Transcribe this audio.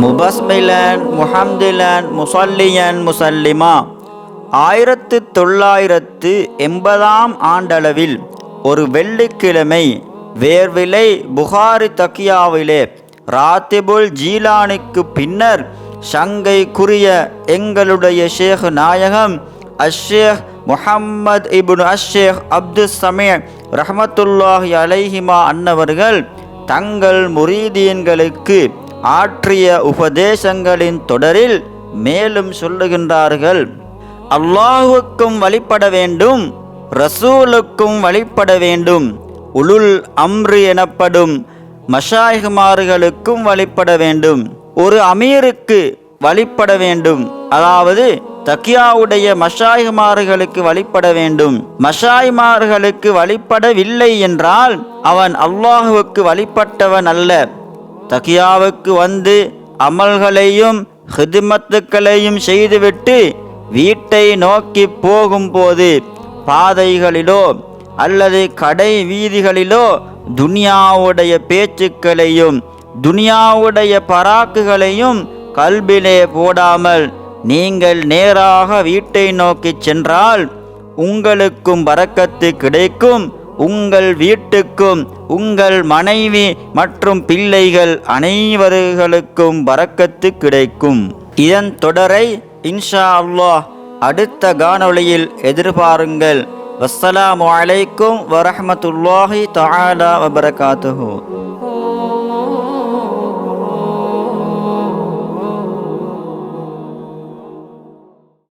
முபஸ்மிலன் முஹம்திலன் முசல்லியன் முசல்லிமா. ஆயிரத்து தொள்ளாயிரத்து எண்பதாம் ஆண்டளவில் ஒரு வெள்ளிக்கிழமை வேர்விலை புகாரி தக்கியாவிலே ராத்திபுல் ஜீலானுக்கு பின்னர் சங்கைக்குரிய எங்களுடைய ஷேக் நாயகம் அஷேக் முஹம்மது இபுன் அஷேக் அப்துல் சமே ரஹமத்துல்லாஹி அலைஹிமா அன்னவர்கள் தங்கள் முரீதீன்களுக்கு ஆற்றிய உபதேசங்களின் தொடரில் மேலும் சொல்லுகின்றார்கள். அல்லாஹுக்கும் வழிபட வேண்டும் ரசூலுக்கும் வழிபட வேண்டும் உளுல் அம்ரு எனப்படும் மஷாய்குமார்களுக்கும் வழிபட வேண்டும். ஒரு அமீருக்கு வழிபட வேண்டும். அதாவது தக்கியாவுடைய மஷாய்மார்களுக்கு வழிபட வேண்டும். மஷாய்மார்களுக்கு வழிபடவில்லை என்றால் அவன் அல்லாஹுவுக்கு வழிபட்டவன் அல்ல. தக்கியாவுக்கு வந்து அமல்களையும் ஹிதுமத்துக்களையும் செய்துவிட்டு வீட்டை நோக்கி போகும்போது பாதைகளிலோ அல்லது கடை வீதிகளிலோ துனியாவுடைய பேச்சுக்களையும் துனியாவுடைய பராக்குகளையும் கல்பிலே போடாமல் நீங்கள் நேராக வீட்டை நோக்கி சென்றால் உங்களுக்கும் பறக்கத்து கிடைக்கும். உங்கள் வீட்டுக்கும் உங்கள் மனைவி மற்றும் பிள்ளைகள் அனைவர்களுக்கும் பறக்கத்து கிடைக்கும். இதன் தொடரை இன்ஷா அல்லாஹ் அடுத்த காணொளியில் எதிர்பாருங்கள். வசலாம் வலைக்கும் வரமத்துல்லாஹி தாலா வபரகாத்து